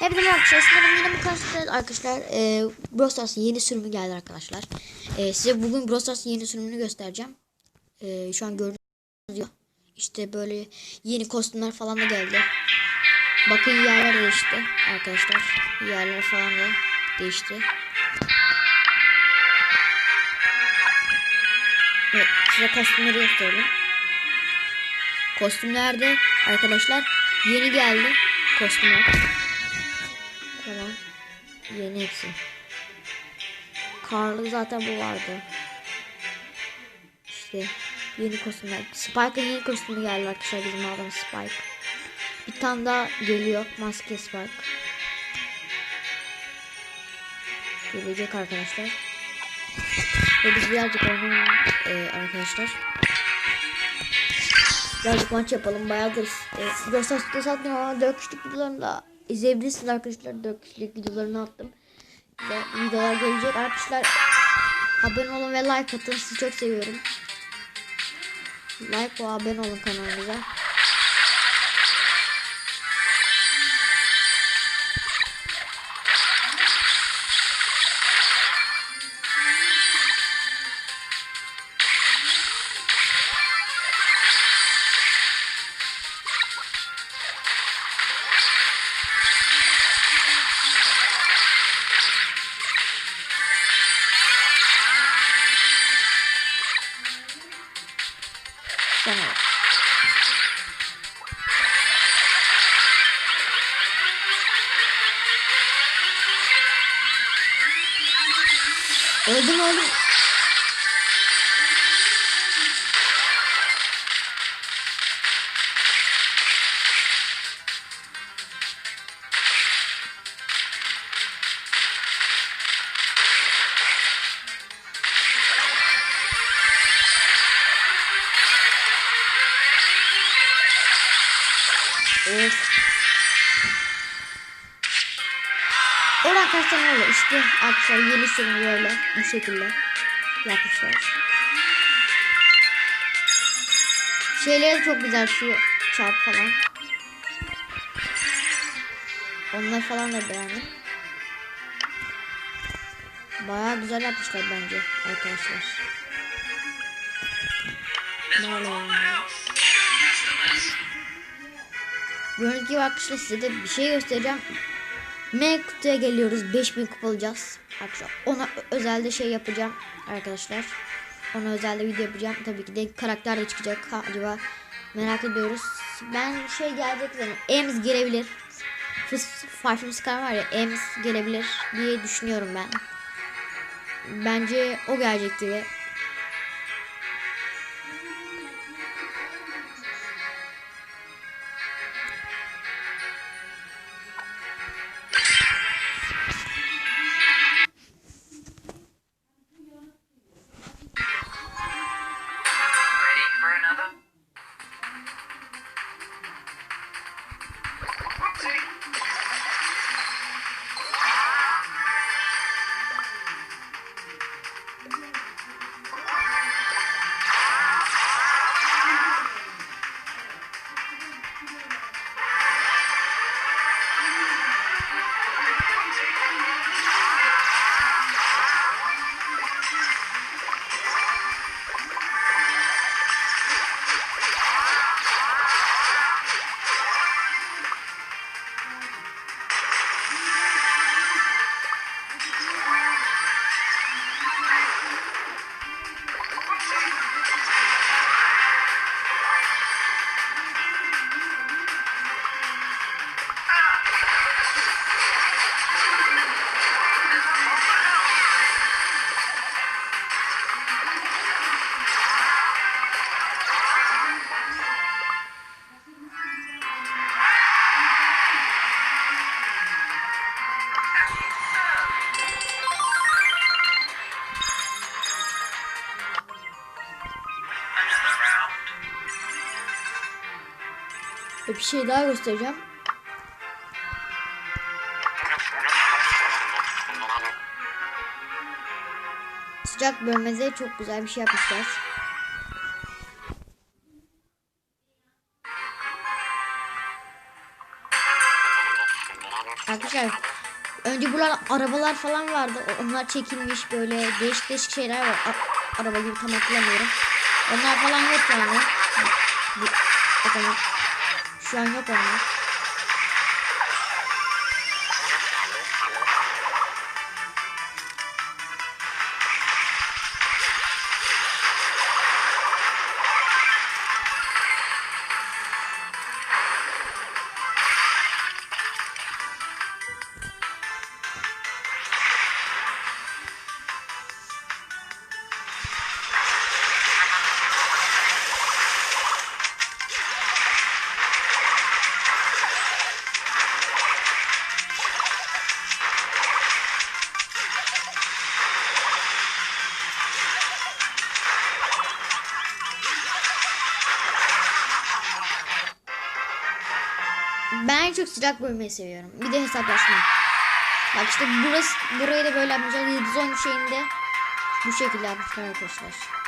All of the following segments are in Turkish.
Hepinize arkadaşlar. Sanırım yine bu karşınızda arkadaşlar. E, Brawl Stars'ın yeni sürümü geldi arkadaşlar. E, size bugün Brawl Stars'ın yeni sürümünü göstereceğim. E, şu an gördüğünüz gibi. İşte böyle yeni kostümler falan da geldi. Bakın yerler değişti arkadaşlar. Yerler falan da değişti. Evet, size kostümleri gösterelim. Kostümlerde arkadaşlar yeni geldi kostümler. Yeni hepsi. Karlı zaten bu vardı. İşte yeni kostümler. Spike'ın yeni kostümü geldi arkadaşlar bizim aldığımız Spike. Bir tane daha geliyor. Maske Spike. Gelecek arkadaşlar. Ve biz birazcık oynayalım ee, arkadaşlar. Birazcık maç yapalım. Bayağıdır e, gösterişte satmıyorum ama 4 kişilik videolarını da izleyebilirsiniz arkadaşlar. 4 kişilik videolarını attım. Ve videolar gelecek. Arkadaşlar abone olun ve like atın. Sizi çok seviyorum. Like ve abone olun kanalımıza. Öldüm öldüm. Arkadaşlar öyle işte arkadaşlar yeni sürüm böyle bu şekilde yapmışlar. Şeyleri çok güzel şu çarp falan. Onlar falan da beğendim. Bayağı güzel yapmışlar bence arkadaşlar. Gibi arkadaşlar size de bir şey göstereceğim. M kutuya geliyoruz. 5000 kupa alacağız. Arkadaşlar ona özelde şey yapacağım arkadaşlar. Ona özelde video yapacağım. Tabii ki de karakter de çıkacak. Ha, acaba merak ediyoruz. Ben şey gelecek zaman Ems gelebilir. Farfım Scar var ya Ems gelebilir diye düşünüyorum ben. Bence o gelecek gibi. City. Bir şey daha göstereceğim. Sıcak bölmede çok güzel bir şey yapmışlar. Arkadaşlar önce buralar arabalar falan vardı. Onlar çekilmiş böyle değişik değişik şeyler var. A- araba gibi tam hatırlamıyorum. Onlar falan yok yani. Bu, o zaman 希望有本。Ben en çok sıcak bölmeyi seviyorum. Bir de hesaplaşma. Bak işte burası burayı da böyle yapmışlar. Yıldız 10 şeyinde bu şekilde yapmışlar arkadaşlar.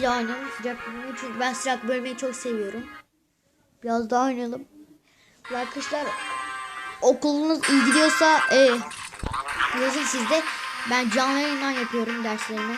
Bir daha oynayalım sıcak bölmeyi çünkü ben sıcak bölmeyi çok seviyorum. Biraz daha oynayalım. Arkadaşlar okulunuz iyi gidiyorsa e, yazın sizde. Ben canlı yayından yapıyorum derslerimi.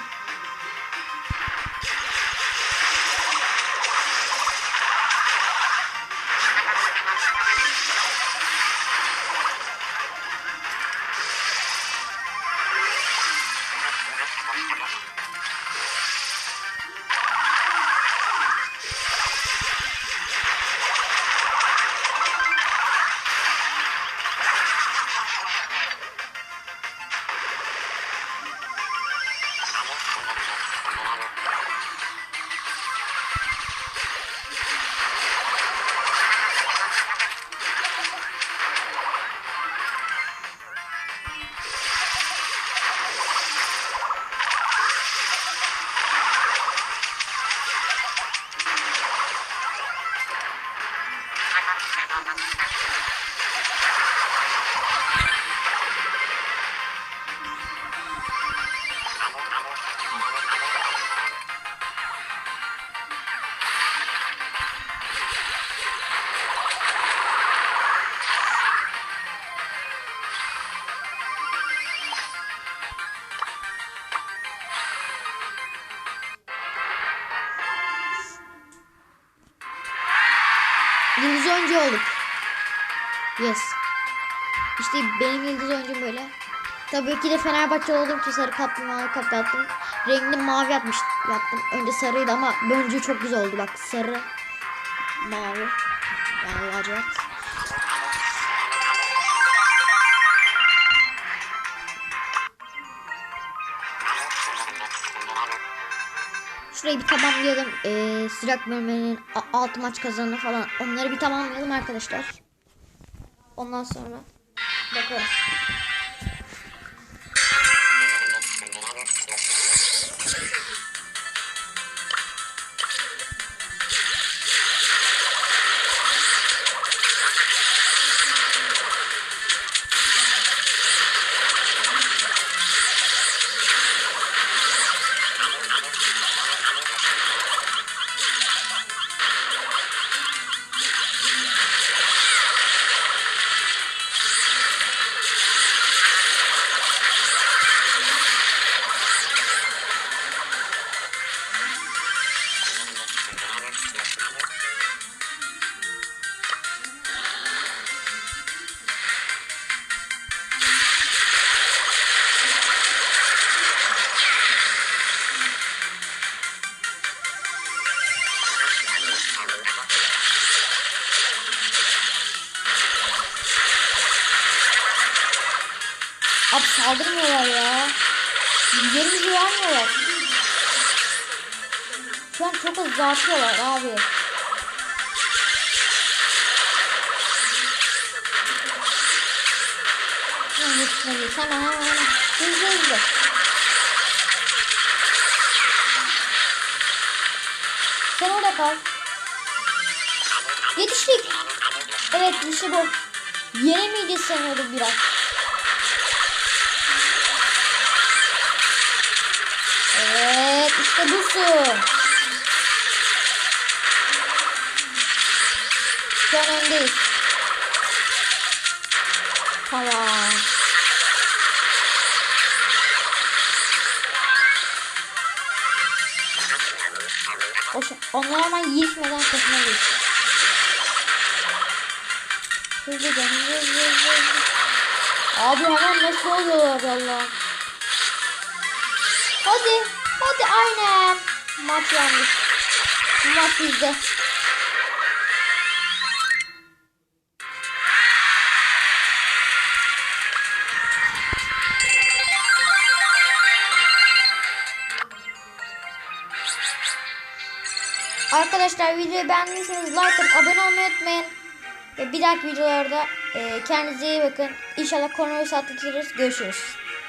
Yıldız oyuncu olduk. Yes. İşte benim yıldız oyuncum böyle. Tabii ki de Fenerbahçe olduğum için sarı kaplamalı kapta attım. Rengini mavi yapmış yaptım. Önce sarıydı ama bence çok güzel oldu. Bak sarı, mavi. Yani lacivert. Şurayı bir tamamlayalım. Ee, sıcak bölmenin 6 maç kazanını falan. Onları bir tamamlayalım arkadaşlar. Ondan sonra bakarız. Yerimizi vermiyorlar. Şu an çok hızlı atıyorlar abi. Yetişmeliyiz. Hemen hemen. Hızlı hızlı. Sen orada kal. Yetiştik. Evet işte bu. Yenemeyeceğiz sanıyordum biraz. Evet işte busun. Şu an öndeyiz. Tamam. Boş, onlara hemen yetmeden kasına geç. Hızlı hızlı hızlı hızlı. Abi hemen nasıl oluyorlar valla. Hadi. Hadi aynen. Maç yanlış. Maç bizde. Arkadaşlar videoyu beğendiyseniz like atıp abone olmayı unutmayın. Ve bir dahaki videolarda e, kendinize iyi bakın. İnşallah koronavirüsü atlatırız. Görüşürüz.